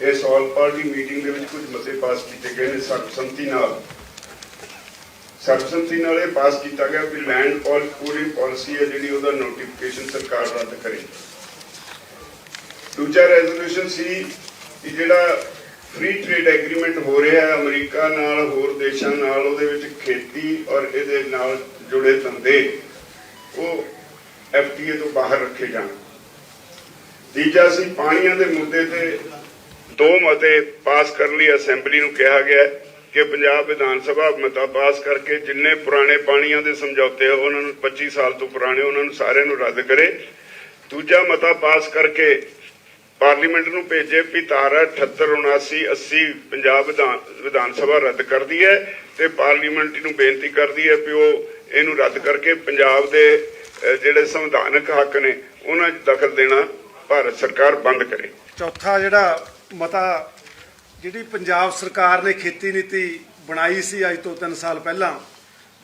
ਇਸ all party meeting ਦੇ ਵਿੱਚ ਕੁਝ ਮਤੇ ਪਾਸ ਕੀਤੇ ਗਏ ਨੇ ਸਰਬਸੰਮਤੀ ਨਾਲ। ਸਰਬਸੰਮਤੀ ਨਾਲ ਇਹ ਪਾਸ ਕੀਤਾ ਗਿਆ ਕਿ ਲੈਂਡ ਪੂਲਿੰਗ ਪਾਲਿਸੀ ਹੈ ਜਿਹੜੀ ਉਹਦਾ ਨੋਟੀਫਿਕੇਸ਼ਨ ਸਰਕਾਰ ਰੱਦ ਕਰੇ। ਦੂਜਾ ਰੈਜ਼ੋਲੂਸ਼ਨ ਸੀ ਕਿ ਜਿਹੜਾ ਫ੍ਰੀ ਟ੍ਰੇਡ ਐਗਰੀਮੈਂਟ ਹੋ ਰਿਹਾ ਹੈ ਅਮਰੀਕਾ ਨਾਲ, ਹੋਰ ਦੇਸ਼ਾਂ ਨਾਲ, ਉਹਦੇ ਵਿੱਚ ਖੇਤੀ ਔਰ ਇਹਦੇ ਨਾਲ ਜੁੜੇ ਧੰਦੇ ਉਹ ਐਫਟੀਏ ਤੋਂ ਬਾਹਰ ਰੱਖੇ ਜਾਣ। ਤੀਜਾ ਸੀ ਪਾਣੀਆਂ ਦੇ ਮੁੱਦੇ ਤੇ ਦੋ ਮਤੇ ਪਾਸ ਕਰਨ ਲਈ, ਅਸੈਂਬਲੀ ਨੂੰ ਕਿਹਾ ਗਿਆ ਹੈ ਕਿ ਪੰਜਾਬ ਵਿਧਾਨ ਸਭਾ ਮਤਾ ਪਾਸ ਕਰਕੇ ਜਿੰਨੇ ਪੁਰਾਣੇ ਪਾਣੀਆਂ ਦੇ ਸਮਝੌਤੇ ਆ, ਉਹਨਾਂ ਨੂੰ 25 ਸਾਲ ਤੋਂ ਪੁਰਾਣੇ, ਉਹਨਾਂ ਨੂੰ ਸਾਰਿਆਂ ਨੂੰ ਰੱਦ ਕਰੇ। ਦੂਜਾ ਮਤਾ ਪਾਸ ਕਰਕੇ ਪਾਰਲੀਮੈਂਟ ਨੂੰ ਭੇਜੇ ਵੀ ਧਾਰਾ 78 79 80 ਪੰਜਾਬ ਵਿਧਾਨ ਸਭਾ ਰੱਦ ਕਰਦੀ ਹੈ ਤੇ ਪਾਰਲੀਮੈਂਟ ਨੂੰ ਬੇਨਤੀ ਕਰਦੀ ਹੈ ਵੀ ਉਹ ਇਹਨੂੰ ਰੱਦ ਕਰਕੇ ਪੰਜਾਬ ਦੇ ਜਿਹੜੇ ਸੰਵਿਧਾਨਕ ਹੱਕ ਨੇ, ਉਹਨਾਂ 'ਚ ਦਖਲ ਦੇਣਾ ਭਾਰਤ ਸਰਕਾਰ ਬੰਦ ਕਰੇ। ਚੌਥਾ ਜਿਹੜਾ ਮਤਾ ਜਿਹੜੀ ਪੰਜਾਬ ਸਰਕਾਰ ਨੇ ਖੇਤੀ ਨੀਤੀ ਬਣਾਈ ਸੀ ਅੱਜ ਤੋਂ 3 ਸਾਲ ਪਹਿਲਾਂ,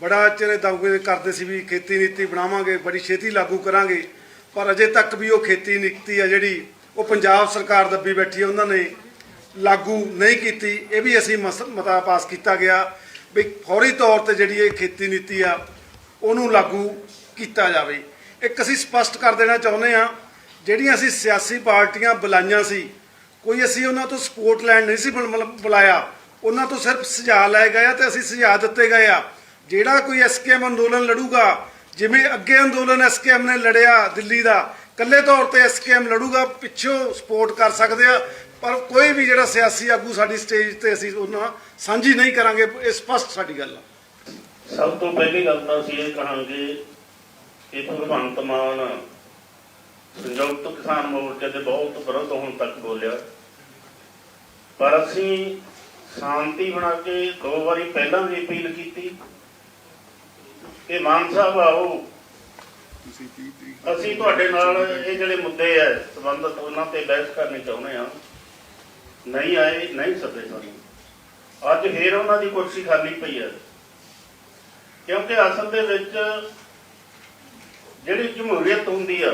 ਬੜਾ ਚਿਰ ਦਾਅਵੇ ਕਰਦੇ ਸੀ ਵੀ ਖੇਤੀ ਨੀਤੀ ਬਣਾਵਾਂਗੇ, ਬੜੀ ਛੇਤੀ ਲਾਗੂ ਕਰਾਂਗੇ, ਪਰ ਅਜੇ ਤੱਕ ਵੀ ਉਹ ਖੇਤੀ ਨੀਤੀ ਆ ਜਿਹੜੀ ਉਹ ਪੰਜਾਬ ਸਰਕਾਰ ਦੱਬੀ ਬੈਠੀ ਹੈ ਉਹਨਾਂ ਨੇ ਲਾਗੂ ਨਹੀਂ ਕੀਤੀ। ਇਹ ਵੀ ਅਸੀਂ ਮਸ- ਮਤਾ ਪਾਸ ਕੀਤਾ ਗਿਆ ਵੀ ਫੌਰੀ ਤੌਰ ਤੇ ਜਿਹੜੀ ਇਹ ਖੇਤੀ ਨੀਤੀ ਆ, ਉਹਨੂੰ ਲਾਗੂ ਕੀਤਾ ਜਾਵੇ। ਇੱਕ ਅਸੀਂ ਸਪਸ਼ਟ ਕਰ ਦੇਣਾ ਚਾਹੁੰਦੇ ਆ ਜਿਹੜੀਆਂ ਅਸੀਂ ਸਿਆਸੀ ਪਾਰਟੀਆਂ ਬੁਲਾਈਆਂ ਸੀ ਕੋਈ ਅਸੀਂ ਉਹਨਾਂ ਤੋਂ ਸਪੋਰਟ ਲੈਣ ਨਹੀਂ ਸੀ ਬੁਲ- ਬੁਲਾਇਆ। ਉਹਨਾਂ ਤੋਂ ਸਿਰਫ ਸੁਝਾਅ ਲਏ ਗਏ ਆ ਤੇ ਅਸੀਂ ਸੁਝਾਅ ਦਿੱਤੇ ਗਏ ਆ। ਜਿਹੜਾ ਕੋਈ ਐਸਕੇਐਮ ਅੰਦੋਲਨ ਲੜੂਗਾ, ਜਿਵੇਂ ਅੱਗੇ ਅੰਦੋਲਨ ਐਸਕੇਐਮ ਨੇ ਲੜਿਆ ਦਿੱਲੀ ਦਾ, ਇਕੱਲੇ ਤੌਰ ਤੇ ਐਸਕੇਐਮ ਲੜੂਗਾ, ਪਿੱਛੋਂ ਸਪੋਰਟ ਕਰ ਸਕਦੇ ਆ, ਪਰ ਕੋਈ ਵੀ ਜਿਹੜਾ ਸਿਆਸੀ ਆਗੂ ਸਾਡੀ ਸਟੇਜ ਤੇ ਅਸੀਂ ਉਹਨਾਂ ਸਾਂਝੀ ਨਹੀਂ ਕਰਾਂਗੇ, ਇਹ ਸਪਸ਼ਟ ਸਾਡੀ ਗੱਲ ਆ। ਸਭ ਤੋਂ ਪਹਿਲੀ ਗੱਲ ਤਾਂ ਅਸੀਂ ਇਹ ਕਹਾਂਗੇ ਕਿ ਭਗਵੰਤ ਮਾਨ ਸੰਯੁਕਤ ਕਿਸਾਨ ਮੋਰਚੇ ਦੇ ਬਹੁਤ ਵਿਰੁੱਧ ਹੁਣ ਤੱਕ ਬੋਲਿਆ। ਪਰ ਅਸੀਂ ਸ਼ਾਂਤੀ ਬਣਾ ਕੇ ਦੋ ਵਾਰੀ ਪਹਿਲਾਂ ਵੀ ਅਪੀਲ ਕੀਤੀ। ਕਿ ਮਾਨ ਸਾਹਿਬ ਆਓ। ਅਸੀਂ ਤੁਹਾਡੇ ਨਾਲ ਇਹ ਜਿਹੜੇ ਮੁੱਦੇ ਆ, ਸੰਬੰਧਤ ਉਹਨਾਂ ਤੇ ਬਹਿਸ ਕਰਨੀ ਚਾਹੁੰਦੇ ਆ ਨਹੀਂ ਆਏ, ਨਹੀਂ ਸੱਦੇ ਸਾਨੂੰ ਅੱਜ ਫੇਰ ਉਹਨਾਂ ਦੀ ਕੁਰਸੀ ਖਾਲੀ ਪਈ ਹੈ। ਕਿਉਂਕਿ ਅਸਲ ਦੇ ਵਿੱਚ ਜਿਹੜੀ ਜਮਹੂਰੀਅਤ ਹੁੰਦੀ ਆ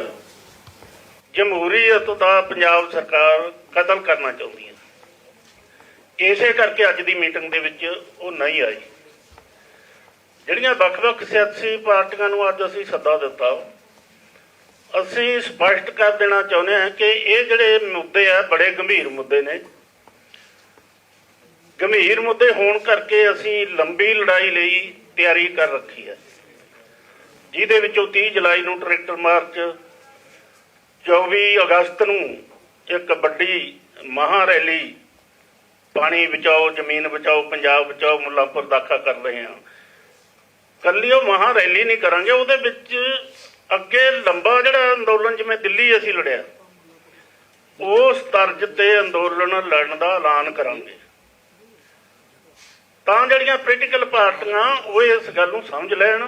ਜਮਹੂਰੀਅਤ ਦਾ ਪੰਜਾਬ ਸਰਕਾਰ ਕਤਲ ਕਰਨਾ ਚਾਹੁੰਦੀ ਹੈ। ਇਸੇ ਕਰਕੇ ਅੱਜ ਦੀ ਮੀਟਿੰਗ ਦੇ ਵਿੱਚ ਉਹ ਨਹੀਂ ਆਈ। ਜਿਹੜੀਆਂ ਵੱਖ-ਵੱਖ ਸਿਆਸੀ ਪਾਰਟੀਆਂ ਨੂੰ ਅੱਜ ਅਸੀਂ ਸੱਦਾ ਦਿੱਤਾ, ਅਸੀਂ ਸਪਸ਼ਟ ਕਰ ਦੇਣਾ ਚਾਹੁੰਦੇ ਹਾਂ ਕਿ ਇਹ ਜਿਹੜੇ ਮੁੱਦੇ ਆ, ਬੜੇ ਗੰਭੀਰ ਮੁੱਦੇ ਨੇ। ਗੰਭੀਰ ਮੁੱਦੇ ਹੋਣ ਕਰਕੇ ਅਸੀਂ ਲੰਬੀ ਲੜਾਈ ਲਈ ਤਿਆਰੀ ਕਰ ਰੱਖੀ ਹੈ। ਜਿਹਦੇ ਵਿੱਚੋਂ 30 ਜੁਲਾਈ ਨੂੰ ਟਰੈਕਟਰ ਮਾਰਚ 24 ਅਗਸਤ ਨੂੰ ਇੱਕ ਵੱਡੀ ਮਹਾ ਰੈਲੀ ਪਾਣੀ ਬਚਾਓ, ਜ਼ਮੀਨ ਬਚਾਓ, ਪੰਜਾਬ ਬਚਾਓ, ਮੁੱਲਾਂਪੁਰ ਦਾਖਾ ਕਰ ਰਹੇ ਹਾਂ। ਕੱਲੀ ਉਹ ਮਹਾ ਰੈਲੀ ਨਹੀਂ ਕਰਾਂਗੇ, ਉਹਦੇ ਵਿੱਚ ਅੱਗੇ ਲੰਬਾ ਜਿਹੜਾ ਅੰਦੋਲਨ ਜਿਵੇਂ ਦਿੱਲੀ ਅਸੀਂ ਲੜਿਆ, ਉਸ ਤਰਜ ਤੇ ਅੰਦੋਲਨ ਲੜਨ ਦਾ ਐਲਾਨ ਕਰਾਂਗੇ। ਤਾਂ ਜਿਹੜੀਆਂ ਪੋਲੀਟੀਕਲ ਪਾਰਟੀਆਂ ਉਹ ਇਸ ਗੱਲ ਨੂੰ ਸਮਝ ਲੈਣ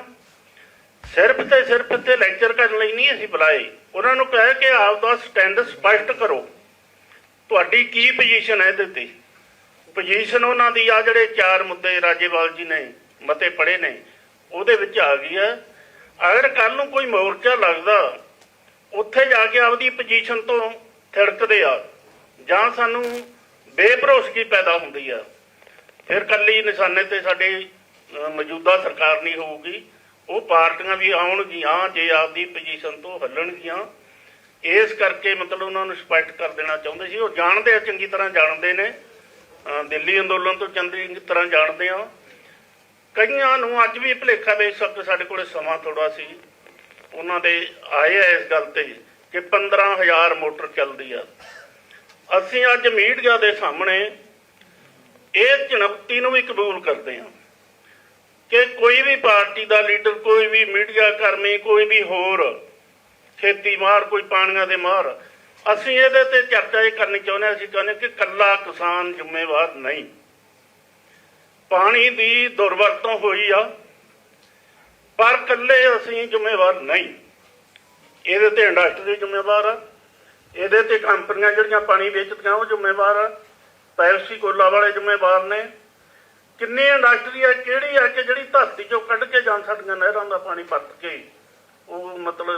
ਸਿਰਫ ਤੇ ਸਿਰਫ ਤੇ ਲੈਕਚਰ ਕਰਨ ਲਈ ਨਹੀਂ ਅਸੀਂ ਬੁਲਾਏ। ਉਹਨਾਂ ਨੂੰ ਕਹੇ ਕਿ ਆਪ ਦਾ ਸਟੈਂਡ ਸਪਸ਼ਟ ਕਰੋ। ਤੁਹਾਡੀ ਕੀ ਪੋਜੀਸ਼ਨ ਹੈ ਇਹਦੇ ਤੇ? ਪੋਜੀਸ਼ਨ ਉਹਨਾਂ ਦੀ ਆ ਜਿਹੜੇ ਚਾਰ ਮੁੱਦੇ ਰਾਜੇਵਾਲ ਜੀ ਨੇ, ਮਤੇ ਪੜੇ ਨੇ, ਉਹਦੇ ਵਿੱਚ ਆ ਗਈ ਹੈ। ਅਗਰ ਕੱਲ ਨੂੰ ਕੋਈ ਮੋਰਚਾ ਲੱਗਦਾ, ਉੱਥੇ ਜਾ ਕੇ ਆਪਦੀ ਪੋਜੀਸ਼ਨ ਤੋਂ ਥਿੜਕਦੇ ਆ, ਜਾਂ ਸਾਨੂੰ ਬੇਭਰੋਸਗੀ ਪੈਦਾ ਹੁੰਦੀ ਆ। ਫਿਰ ਕੱਲੀ ਨਿਸ਼ਾਨੇ ਤੇ ਸਾਡੇ ਮੌਜੂਦਾ ਸਰਕਾਰ ਨਹੀਂ ਹੋਊਗੀ। ਉਹ ਪਾਰਟੀਆਂ ਵੀ ਆਉਣਗੀਆਂ ਜੇ ਆਪਦੀ ਪੋਜੀਸ਼ਨ ਤੋਂ ਹੱਲਣਗੀਆਂ। ਇਸ ਕਰਕੇ ਮਤਲਬ ਉਹਨਾਂ ਨੂੰ ਸਪਸ਼ਟ ਕਰ ਦੇਣਾ ਚਾਹੁੰਦੇ ਸੀ। ਉਹ ਜਾਣਦੇ ਆ, ਚੰਗੀ ਤਰ੍ਹਾਂ ਜਾਣਦੇ ਨੇ। ਦਿੱਲੀ ਅੰਦੋਲਨ ਤੋਂ ਚੰਗੀ ਤਰ੍ਹਾਂ ਜਾਣਦੇ ਆ। ਕਈਆਂ ਨੂੰ ਅੱਜ ਵੀ ਭੁਲੇਖਾ ਵੇਚ ਸਕਦੇ ਸਾਡੇ ਕੋਲੇ ਸਮਾਂ ਥੋੜਾ ਸੀ। ਉਹਨਾਂ ਦੇ ਆਏ ਆ ਇਸ ਗੱਲ ਤੇ ਕਿ 15000 ਮੋਟਰ ਚੱਲਦੀ ਆ। ਅਸੀਂ ਅੱਜ ਮੀਡੀਆ ਦੇ ਸਾਹਮਣੇ ਇਹ ਚੁਣੌਤੀ ਨੂੰ ਵੀ ਕਬੂਲ ਕਰਦੇ ਹਾਂ ਕਿ ਕੋਈ ਵੀ ਪਾਰਟੀ ਦਾ ਲੀਡਰ, ਕੋਈ ਵੀ ਮੀਡੀਆ ਕਰਮੀ, ਕੋਈ ਵੀ ਹੋਰ ਖੇਤੀ ਮਾਰ ਕੋਈ ਪਾਣੀਆਂ ਦੇ ਮਾਰ, ਅਸੀਂ ਇਹਦੇ ਤੇ ਚਰਚਾ ਇਹ ਕਰਨੀ ਚਾਹੁੰਦੇ ਹਾਂ, ਅਸੀਂ ਚਾਹੁੰਦੇ ਕਿ ਕੱਲਾ ਕਿਸਾਨ ਜ਼ਿੰਮੇਵਾਰ ਨਹੀਂ। ਪਾਣੀ ਦੀ ਦੁਰਵਰਤੋਂ ਹੋਈ ਆ, ਪਰ ਕੱਲੇ ਅਸੀਂ ਜ਼ਿੰਮੇਵਾਰ ਨਹੀਂ। ਇਹਦੇ ਤੇ ਇੰਡਸਟਰੀ ਜ਼ਿੰਮੇਵਾਰ ਆ, ਇਹਦੇ ਤੇ ਕੰਪਨੀਆਂ ਜਿਹੜੀਆਂ ਪਾਣੀ ਵੇਚਦੀਆਂ, ਉਹ ਜ਼ਿੰਮੇਵਾਰ ਆ। ਪੈਲਸੀ ਕੋਲਾ ਵਾਲੇ ਜ਼ਿੰਮੇਵਾਰ ਨੇ। ਕਿੰਨੀ ਇੰਡਸਟਰੀ ਹੈ ਕਿਹੜੀ ਹੈ ਕਿ ਜਿਹੜੀ ਧਰਤੀ ਚੋਂ ਕੱਢ ਕੇ ਜਾਂ ਸਾਡੀਆਂ ਨਹਿਰਾਂ ਦਾ ਪਾਣੀ ਵਰਤ ਕੇ ਉਹ ਮਤਲਬ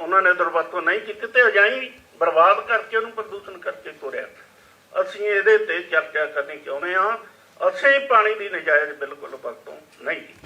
ਉਹਨਾਂ ਨੇ ਦੁਰਵਰਤੋਂ ਨਹੀਂ ਕੀਤੀ ਤੇ ਅਜਾਈ ਬਰਬਾਦ ਕਰਕੇ ਉਹਨੂੰ ਪ੍ਰਦੂਸ਼ਣ ਕਰਕੇ ਤੋਰਿਆ ਅਸੀਂ ਇਹਦੇ ਤੇ ਚਰਚਾ ਕਰਨੀ ਚਾਹੁੰਦੇ ਹਾਂ। ਅਸੀਂ ਪਾਣੀ ਦੀ ਨਜਾਇਜ਼ ਬਿਲਕੁਲ ਵਰਤੋਂ ਨਹੀਂ ਕੀਤੀ।